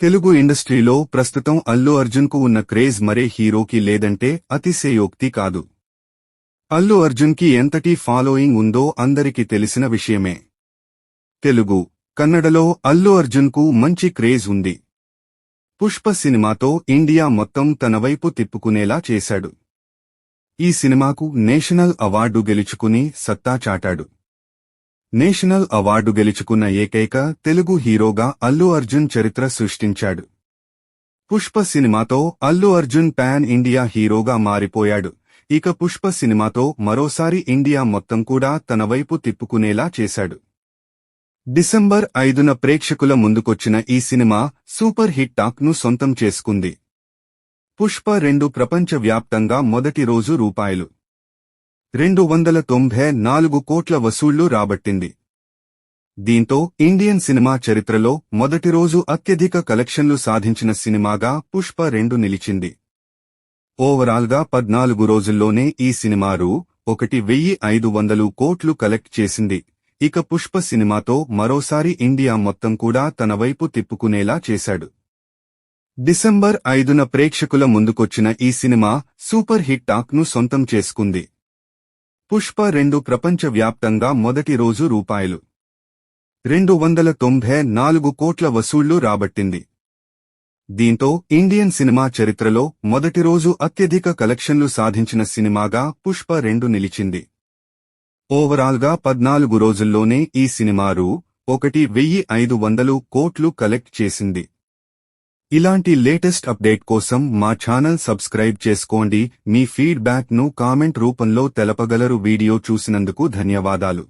తెలుగు ఇండస్ట్రీలో ప్రస్తుతం అల్లు అర్జున్కు ఉన్న క్రేజ్ మరే హీరోకి లేదంటే అతిశయోక్తి కాదు. అల్లు అర్జున్కి ఎంతటి ఫాలోయింగ్ ఉందో అందరికీ తెలిసిన విషయమే. తెలుగు కన్నడలో అల్లు అర్జున్కు మంచి క్రేజ్ ఉంది. పుష్ప సినిమాతో ఇండియా మొత్తం తన వైపు తిప్పుకునేలా చేశాడు. ఈ సినిమాకు నేషనల్ అవార్డు గెలుచుకుని సత్తా చాటాడు. నేషనల్ అవార్డు గెలుచుకున్న ఏకైక తెలుగు హీరోగా అల్లు అర్జున్ చరిత్ర సృష్టించాడు. పుష్ప సినిమాతో అల్లు అర్జున్ పాన్ ఇండియా హీరోగా మారిపోయాడు. ఇక పుష్ప సినిమాతో మరోసారి ఇండియా మొత్తం కూడా తన వైపు తిప్పుకునేలా చేశాడు. డిసెంబర్ ఐదున ప్రేక్షకుల ముందుకొచ్చిన ఈ సినిమా సూపర్ హిట్ టాక్ను సొంతం చేసుకుంది. పుష్ప రెండు ప్రపంచవ్యాప్తంగా మొదటి రోజు రూపాయలు. రెండు వందల తొంభై నాలుగు కోట్ల వసూళ్ళు రాబట్టింది. దీంతో ఇండియన్ సినిమా చరిత్రలో మొదటి రోజు అత్యధిక కలెక్షన్లు సాధించిన సినిమాగా పుష్ప రెండు నిలిచింది. ఓవరాల్గా పద్నాలుగు రోజుల్లోనే ఈ సినిమా రూ. ఒకటి వెయ్యి ఐదు వందలు కోట్లు కలెక్ట్ చేసింది. ఇక పుష్ప సినిమాతో మరోసారి ఇండియా మొత్తం కూడా తన వైపు తిప్పుకునేలా చేశాడు. డిసెంబర్ ఐదున ప్రేక్షకుల ముందుకొచ్చిన ఈ సినిమా సూపర్ హిట్ టాక్ను సొంతం చేసుకుంది. పుష్ప రెండు ప్రపంచవ్యాప్తంగా మొదటి రోజు రూపాయలు. రెండు వందల తొంభై నాలుగు కోట్ల వసూళ్ళు రాబట్టింది. దీంతో ఇండియన్ సినిమా చరిత్రలో మొదటి రోజు అత్యధిక కలెక్షన్లు సాధించిన సినిమాగా పుష్ప రెండు నిలిచింది. ఓవరాల్గా పద్నాలుగు రోజుల్లోనే ఈ సినిమా రూ. ఒకటి వెయ్యి ఐదు వందలు కోట్లు కలెక్ట్ చేసింది. ఇలాంటి లేటెస్ట్ అప్డేట్ కోసం మా ఛానల్ సబ్స్క్రైబ్ చేసుకోండి. మీ ఫీడ్బ్యాక్ను కామెంట్ రూపంలో తెలపగలరు. వీడియో చూసినందుకు ధన్యవాదాలు.